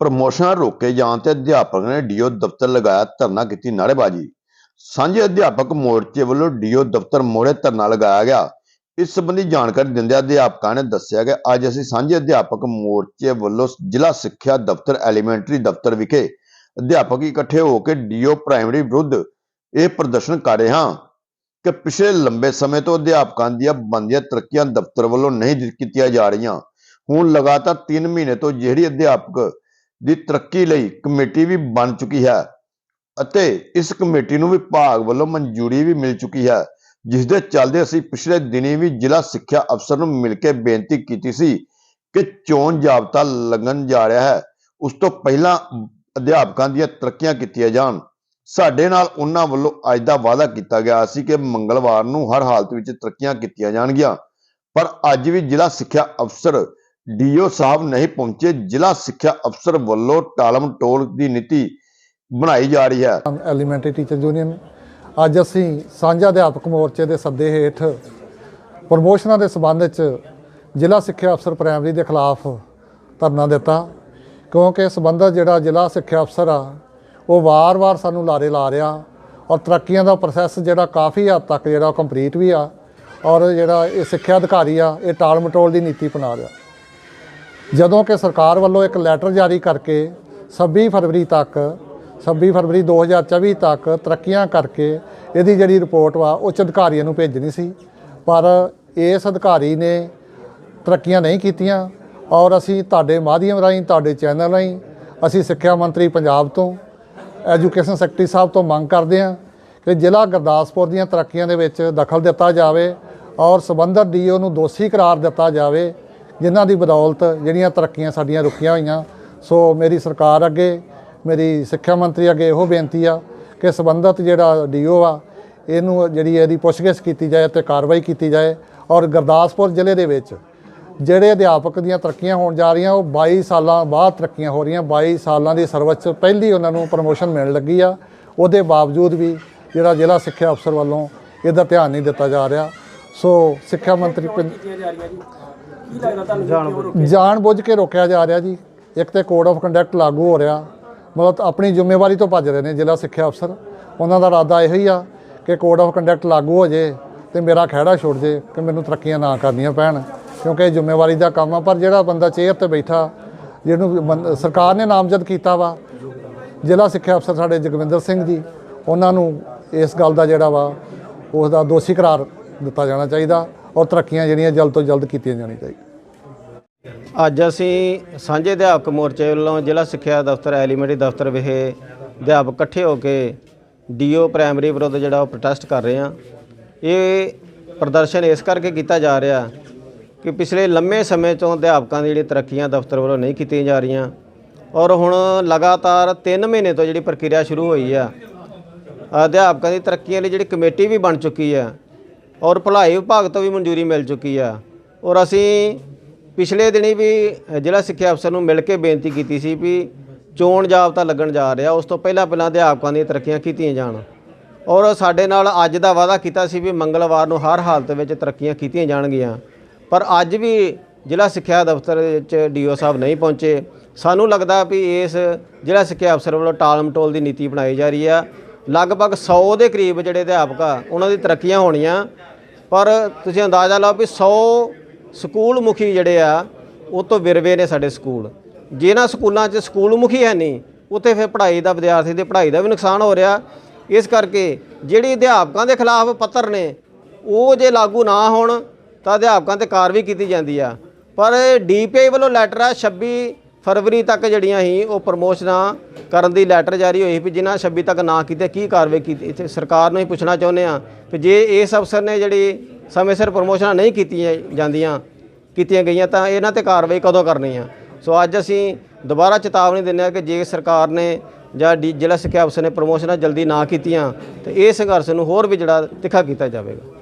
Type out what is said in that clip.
ਪ੍ਰਮੋਸ਼ਨਾਂ ਰੋਕੇ ਜਾਣ ਤੇ ਅਧਿਆਪਕ ਨੇ ਡੀਓ ਦਫ਼ਤਰ ਲਗਾਇਆ ਧਰਨਾ ਕੀਤੀ ਨਾਰੇਬਾਜ਼ੀ ਸਾਂਝੇ ਅਧਿਆਪਕ ਮੋਰਚੇ ਵੱਲੋਂ ਡੀਓ ਦਫ਼ਤਰ ਮੋੜੇ ਧਰਨਾ ਲਗਾਇਆ ਗਿਆ। ਇਸ ਸੰਬੰਧੀ ਜਾਣਕਾਰੀ ਦਿੰਦੇ ਅਧਿਆਪਕਾਂ ਨੇ ਦੱਸਿਆ ਕਿ ਅੱਜ ਅਸੀਂ ਸਾਂਝੇ ਅਧਿਆਪਕ ਮੋਰਚੇ ਵੱਲੋਂ ਜ਼ਿਲ੍ਹਾ ਸਿੱਖਿਆ ਦਫ਼ਤਰ ਐਲੀਮੈਂਟਰੀ ਦਫ਼ਤਰ ਵਿਖੇ ਅਧਿਆਪਕ ਇਕੱਠੇ ਹੋ ਕੇ ਡੀਓ ਪ੍ਰਾਇਮਰੀ ਵਿਰੁੱਧ ਇਹ ਪ੍ਰਦਰਸ਼ਨ ਕਰ ਰਹੇ ਹਾਂ ਕਿ ਪਿਛਲੇ ਲੰਬੇ ਸਮੇਂ ਤੋਂ ਅਧਿਆਪਕਾਂ ਦੀਆਂ ਬੰਦੀਆਂ ਤਰੱਕੀਆਂ ਦਫ਼ਤਰ ਵੱਲੋਂ ਨਹੀਂ ਕੀਤੀਆਂ ਜਾ ਰਹੀਆਂ। ਹੁਣ ਲਗਾਤਾਰ 3 ਮਹੀਨੇ ਤੋਂ ਜਿਹੜੀ ਅਧਿਆਪਕ ਦੀ ਤਰੱਕੀ ਲਈ ਕਮੇਟੀ ਵੀ ਬਣ ਚੁੱਕੀ ਹੈ ਅਤੇ ਇਸ ਕਮੇਟੀ ਨੂੰ ਵਿਭਾਗ ਵੱਲੋਂ ਮਨਜ਼ੂਰੀ ਵੀ ਮਿਲ ਚੁੱਕੀ ਹੈ, ਜਿਸ ਦੇ ਚੱਲਦੇ ਅਸੀਂ ਪਿਛਲੇ ਦਿਨੀ ਵੀ ਜ਼ਿਲ੍ਹਾ ਸਿੱਖਿਆ ਅਫਸਰ ਨੂੰ ਮਿਲ ਕੇ ਬੇਨਤੀ ਕੀਤੀ ਸੀ ਕਿ ਚੋਣ ਜਾਬਤਾ ਲੱਗਣ ਜਾ ਰਿਹਾ ਹੈ। ਉਸ ਤੋਂ ਪਹਿਲਾਂ ਅਧਿਆਪਕਾਂ ਦੀਆਂ ਤਰੱਕੀਆਂ ਕੀਤੀਆਂ ਜਾਣ। ਸਾਡੇ ਨਾਲ ਉਹਨਾਂ ਵੱਲੋਂ ਅੱਜ ਦਾ ਵਾਅਦਾ ਕੀਤਾ ਗਿਆ ਸੀ ਕਿ ਮੰਗਲਵਾਰ ਨੂੰ ਹਰ ਹਾਲਤ ਵਿੱਚ ਤਰੱਕੀਆਂ ਕੀਤੀਆਂ ਜਾਣਗੀਆਂ। ਪਰ ਅੱਜ ਵੀ ਜ਼ਿਲ੍ਹਾ ਸਿੱਖਿਆ ਅਫਸਰ ਡੀਓ ਸਾਹਿਬ ਨਹੀਂ ਪਹੁੰਚੇ। ਜ਼ਿਲ੍ਹਾ ਸਿੱਖਿਆ ਅਫਸਰ ਵੱਲੋਂ ਟਾਲਮ ਟੋਲ ਦੀ ਨੀਤੀ ਬਣਾਈ ਜਾ ਰਹੀ ਹੈ। ਐਲੀਮੈਂਟਰੀ ਟੀਚਰ ਯੂਨੀਅਨ, ਅੱਜ ਅਸੀਂ ਸਾਂਝਾ ਅਧਿਆਪਕ ਮੋਰਚੇ ਦੇ ਸੱਦੇ ਹੇਠ ਪ੍ਰਮੋਸ਼ਨਾਂ ਦੇ ਸਬੰਧ ਵਿੱਚ ਜ਼ਿਲ੍ਹਾ ਸਿੱਖਿਆ ਅਫਸਰ ਪ੍ਰਾਇਮਰੀ ਦੇ ਖਿਲਾਫ ਧਰਨਾ ਦਿੱਤਾ। ਕਿਉਂਕਿ ਸੰਬੰਧਤ ਜਿਹੜਾ ਜ਼ਿਲ੍ਹਾ ਸਿੱਖਿਆ ਅਫਸਰ ਆ ਉਹ ਵਾਰ-ਵਾਰ ਸਾਨੂੰ ਲਾਰੇ ਲਾ ਰਿਹਾ ਔਰ ਤਰੱਕੀਆਂ ਦਾ ਪ੍ਰੋਸੈਸ ਜਿਹੜਾ ਕਾਫੀ ਹੱਦ ਤੱਕ ਜਿਹੜਾ ਕੰਪਲੀਟ ਵੀ ਆ ਔਰ ਜਿਹੜਾ ਇਹ ਸਿੱਖਿਆ ਅਧਿਕਾਰੀ ਆ, ਇਹ ਟਾਲ ਮਟੋਲ ਦੀ ਨੀਤੀ ਅਪਣਾ ਰਿਹਾ। ਜਦੋਂ ਕਿ ਸਰਕਾਰ ਵੱਲੋਂ ਇੱਕ ਲੈਟਰ ਜਾਰੀ ਕਰਕੇ 26 ਫਰਵਰੀ ਤੱਕ 26 ਫਰਵਰੀ 2024 ਤੱਕ ਤਰੱਕੀਆਂ ਕਰਕੇ ਇਹਦੀ ਜਿਹੜੀ ਰਿਪੋਰਟ ਵਾ, ਉੱਚ ਅਧਿਕਾਰੀਆਂ ਨੂੰ ਭੇਜਣੀ ਸੀ। ਪਰ ਇਸ ਅਧਿਕਾਰੀ ਨੇ ਤਰੱਕੀਆਂ ਨਹੀਂ ਕੀਤੀਆਂ ਔਰ ਅਸੀਂ ਤੁਹਾਡੇ ਮਾਧਿਅਮ ਰਾਹੀਂ, ਤੁਹਾਡੇ ਚੈਨਲ ਰਾਹੀਂ ਅਸੀਂ ਸਿੱਖਿਆ ਮੰਤਰੀ ਪੰਜਾਬ ਤੋਂ ਐਜੂਕੇਸ਼ਨ ਸੈਕਟਰੀ ਸਾਹਿਬ ਤੋਂ ਮੰਗ ਕਰਦੇ ਹਾਂ ਕਿ ਜ਼ਿਲ੍ਹਾ ਗੁਰਦਾਸਪੁਰ ਦੀਆਂ ਤਰੱਕੀਆਂ ਦੇ ਵਿੱਚ ਦਖਲ ਦਿੱਤਾ ਜਾਵੇ ਔਰ ਸਬੰਧਤ ਡੀਓ ਨੂੰ ਦੋਸ਼ੀ ਕਰਾਰ ਦਿੱਤਾ ਜਾਵੇ, ਜਿਨ੍ਹਾਂ ਦੀ ਬਦੌਲਤ ਜਿਹੜੀਆਂ ਤਰੱਕੀਆਂ ਸਾਡੀਆਂ ਰੁਕੀਆਂ ਹੋਈਆਂ। ਸੋ ਮੇਰੀ ਸਰਕਾਰ ਅੱਗੇ, ਮੇਰੀ ਸਿੱਖਿਆ ਮੰਤਰੀ ਅੱਗੇ ਇਹੋ ਬੇਨਤੀ ਆ ਕਿ ਸਬੰਧਤ ਜਿਹੜਾ ਡੀਓ ਆ, ਇਹਨੂੰ ਜਿਹੜੀ ਇਹਦੀ ਪੁੱਛਗਿੱਛ ਕੀਤੀ ਜਾਏ ਤੇ ਕਾਰਵਾਈ ਕੀਤੀ ਜਾਏ ਔਰ ਗੁਰਦਾਸਪੁਰ ਜ਼ਿਲ੍ਹੇ ਦੇ ਵਿੱਚ ਜਿਹੜੇ ਅਧਿਆਪਕ ਦੀਆਂ ਤਰੱਕੀਆਂ ਹੋਣ ਜਾ ਰਹੀਆਂ ਉਹ 22 ਸਾਲਾਂ ਬਾਅਦ ਤਰੱਕੀਆਂ ਹੋ ਰਹੀਆਂ। 22 ਸਾਲਾਂ ਦੀ ਸਰਵਿਸ 'ਚ ਪਹਿਲੀ ਉਹਨਾਂ ਨੂੰ ਪ੍ਰਮੋਸ਼ਨ ਮਿਲਣ ਲੱਗੀ ਆ। ਉਹਦੇ ਬਾਵਜੂਦ ਵੀ ਜਿਹੜਾ ਜ਼ਿਲ੍ਹਾ ਸਿੱਖਿਆ ਅਫਸਰ ਵੱਲੋਂ ਇਹਦਾ ਧਿਆਨ ਨਹੀਂ ਦਿੱਤਾ ਜਾ ਰਿਹਾ। ਸੋ ਸਿੱਖਿਆ ਮੰਤਰੀ ਜਾਣ ਬੁੱਝ ਕੇ ਰੋਕਿਆ? ਜਾ ਰਿਹਾ ਜੀ। ਇੱਕ ਤੇ ਕੋਡ ਆਫ ਕੰਡਕਟ ਲਾਗੂ ਹੋ ਰਿਹਾ। ਮਤਲਬ ਆਪਣੀ ਜ਼ਿੰਮੇਵਾਰੀ ਤੋਂ ਭੱਜ ਰਹੇ ਨੇ ਜ਼ਿਲ੍ਹਾ ਸਿੱਖਿਆ ਅਫਸਰ। ਉਹਨਾਂ ਦਾ ਇਰਾਦਾ ਇਹੋ ਹੀ ਆ ਕਿ ਕੋਡ ਆਫ ਕੰਡਕਟ ਲਾਗੂ ਹੋ ਜੇ ਤੇ ਮੇਰਾ ਖਹਿੜਾ ਛੁੱਟ ਜੇ ਕਿ ਮੈਨੂੰ ਤਰੱਕੀਆਂ ਨਾ ਕਰਨੀਆਂ ਪੈਣ। ਕਿਉਂਕਿ ਇਹ ਜ਼ਿੰਮੇਵਾਰੀ ਦਾ ਕੰਮ ਆ, ਪਰ ਜਿਹੜਾ ਬੰਦਾ ਚੇਅਰ ਤੇ ਬੈਠਾ, ਜਿਹਨੂੰ ਬੰ- ਸਰਕਾਰ ਨੇ ਨਾਮਜ਼ਦ ਕੀਤਾ ਵਾ, ਜ਼ਿਲ੍ਹਾ ਸਿੱਖਿਆ ਅਫਸਰ ਸਾਡੇ ਜਗਵਿੰਦਰ ਸਿੰਘ ਜੀ, ਉਹਨਾਂ ਨੂੰ ਇਸ ਗੱਲ ਦਾ ਜਿਹੜਾ ਵਾ ਉਸ ਦਾ ਦੋਸ਼ੀ ਕਰਾਰ ਦਿੱਤਾ ਜਾਣਾ ਚਾਹੀਦਾ ਔਰ ਤਰੱਕੀਆਂ ਜਿਹੜੀਆਂ ਜਲਦ ਤੋਂ ਜਲਦ ਕੀਤੀਆਂ ਜਾਣੀਆਂ ਚਾਹੀਦੀਆਂ। ਅੱਜ ਅਸੀਂ ਸਾਂਝੇ ਅਧਿਆਪਕ ਮੋਰਚੇ ਵੱਲੋਂ ਜ਼ਿਲ੍ਹਾ ਸਿੱਖਿਆ ਦਫ਼ਤਰ, ਐਲੀਮੈਂਟਰੀ ਦਫ਼ਤਰ ਵਿਖੇ ਅਧਿਆਪਕ ਇਕੱਠੇ ਹੋ ਕੇ ਡੀਓ ਪ੍ਰਾਇਮਰੀ ਵਿਰੁੱਧ ਜਿਹੜਾ ਉਹ ਪ੍ਰੋਟੈਸਟ ਕਰ ਰਹੇ ਹਾਂ। ਇਹ ਪ੍ਰਦਰਸ਼ਨ ਇਸ ਕਰਕੇ ਕੀਤਾ ਜਾ ਰਿਹਾ ਕਿ ਪਿਛਲੇ ਲੰਮੇ ਸਮੇਂ ਤੋਂ ਅਧਿਆਪਕਾਂ ਦੀ ਜਿਹੜੀ ਤਰੱਕੀਆਂ ਦਫ਼ਤਰ ਵੱਲੋਂ ਨਹੀਂ ਕੀਤੀਆਂ ਜਾ ਰਹੀਆਂ ਔਰ ਹੁਣ ਲਗਾਤਾਰ 3 ਮਹੀਨੇ ਤੋਂ ਜਿਹੜੀ ਪ੍ਰਕਿਰਿਆ ਸ਼ੁਰੂ ਹੋਈ ਆ, ਅਧਿਆਪਕਾਂ ਦੀ ਤਰੱਕੀਆਂ ਲਈ ਜਿਹੜੀ ਕਮੇਟੀ ਵੀ ਬਣ ਚੁੱਕੀ ਆ ਔਰ ਭਲਾਈ ਵਿਭਾਗ ਤੋਂ ਵੀ ਮਨਜ਼ੂਰੀ ਮਿਲ ਚੁੱਕੀ ਆ ਔਰ ਅਸੀਂ ਪਿਛਲੇ ਦਿਨੀ ਵੀ ਜ਼ਿਲ੍ਹਾ ਸਿੱਖਿਆ ਅਫਸਰ ਨੂੰ ਮਿਲ ਕੇ ਬੇਨਤੀ ਕੀਤੀ ਸੀ ਵੀ ਚੋਣ ਜਾਬਤਾ ਲੱਗਣ ਜਾ ਰਿਹਾ, ਉਸ ਤੋਂ ਪਹਿਲਾਂ ਪਹਿਲਾਂ ਅਧਿਆਪਕਾਂ ਦੀਆਂ ਤਰੱਕੀਆਂ ਕੀਤੀਆਂ ਜਾਣ ਔਰ ਸਾਡੇ ਨਾਲ ਅੱਜ ਦਾ ਵਾਅਦਾ ਕੀਤਾ ਸੀ ਵੀ ਮੰਗਲਵਾਰ ਨੂੰ ਹਰ ਹਾਲਤ ਵਿੱਚ ਤਰੱਕੀਆਂ ਕੀਤੀਆਂ ਜਾਣਗੀਆਂ ਪਰ ਅੱਜ ਵੀ ਜ਼ਿਲ੍ਹਾ ਸਿੱਖਿਆ ਦਫ਼ਤਰ ਵਿੱਚ ਡੀਓ ਸਾਹਿਬ ਨਹੀਂ ਪਹੁੰਚੇ। ਸਾਨੂੰ ਲੱਗਦਾ ਵੀ ਇਸ ਜ਼ਿਲ੍ਹਾ ਸਿੱਖਿਆ ਅਫਸਰ ਵੱਲੋਂ ਟਾਲ ਮਟੋਲ ਦੀ ਨੀਤੀ ਬਣਾਈ ਜਾ ਰਹੀ ਆ। ਲਗਭਗ 100 ਦੇ ਕਰੀਬ ਜਿਹੜੇ ਅਧਿਆਪਕ ਆ, ਉਹਨਾਂ ਦੀ ਤਰੱਕੀਆਂ ਹੋਣੀਆਂ। ਪਰ ਤੁਸੀਂ ਅੰਦਾਜ਼ਾ ਲਾਓ ਵੀ 100 ਸਕੂਲ ਮੁਖੀ ਜਿਹੜੇ ਆ, ਉਹ ਤੋਂ ਵਿਰਵੇ ਨੇ ਸਾਡੇ ਸਕੂਲ। ਜਿਹਨਾਂ ਸਕੂਲਾਂ 'ਚ ਸਕੂਲ ਮੁਖੀ ਹੈ ਨਹੀਂ, ਉੱਥੇ ਫਿਰ ਪੜ੍ਹਾਈ ਦਾ ਵਿਦਿਆਰਥੀ ਦੀ ਪੜ੍ਹਾਈ ਦਾ ਵੀ ਨੁਕਸਾਨ ਹੋ ਰਿਹਾ। ਇਸ ਕਰਕੇ ਜਿਹੜੀ ਅਧਿਆਪਕਾਂ ਦੇ ਖਿਲਾਫ ਪੱਤਰ ਨੇ, ਉਹ ਜੇ ਲਾਗੂ ਨਾ ਹੋਣ ਤਾਂ ਅਧਿਆਪਕਾਂ ਤੇ ਕਾਰਵਾਈ ਕੀਤੀ ਜਾਂਦੀ ਆ। ਪਰ ਡੀਪੀਆਈ ਵੱਲੋਂ ਲੈਟਰ ਆ 26 ਫਰਵਰੀ ਤੱਕ ਜਿਹੜੀਆਂ ਸੀ, ਉਹ ਪ੍ਰਮੋਸ਼ਨਾਂ ਕਰਨ ਦੀ ਲੈਟਰ ਜਾਰੀ ਹੋਈ ਵੀ ਜਿਨ੍ਹਾਂ 26 ਤੱਕ ਨਾ ਕੀਤੇ, ਕੀ ਕਾਰਵਾਈ ਕੀਤੀ? ਇੱਥੇ ਸਰਕਾਰ ਨੂੰ ਹੀ ਪੁੱਛਣਾ ਚਾਹੁੰਦੇ ਆ ਕਿ ਜੇ ਇਸ ਅਫਸਰ ਨੇ ਜਿਹੜੀ ਸਮੇਂ ਸਿਰ ਪ੍ਰਮੋਸ਼ਨਾਂ ਨਹੀਂ ਕੀਤੀਆਂ ਜਾਂਦੀਆਂ, ਕੀਤੀਆਂ ਗਈਆਂ, ਤਾਂ ਇਹਨਾਂ ਤੇ ਕਾਰਵਾਈ ਕਦੋਂ ਕਰਨੀ ਆ? ਸੋ ਅੱਜ ਅਸੀਂ ਦੁਬਾਰਾ ਚੇਤਾਵਨੀ ਦਿੰਦੇ ਆ ਕਿ ਜੇ ਸਰਕਾਰ ਨੇ ਜਾਂ ਡੀ- ਜ਼ਿਲ੍ਹਾ ਸਿੱਖਿਆ ਅਫਸਰ ਨੇ ਪ੍ਰਮੋਸ਼ਨਾਂ ਜਲਦੀ ਨਾ ਕੀਤੀਆਂ, ਤੇ ਇਹ ਸੰਘਰਸ਼ ਨੂੰ ਹੋਰ ਵੀ ਜਿਹੜਾ ਤਿੱਖਾ ਕੀਤਾ ਜਾਵੇਗਾ।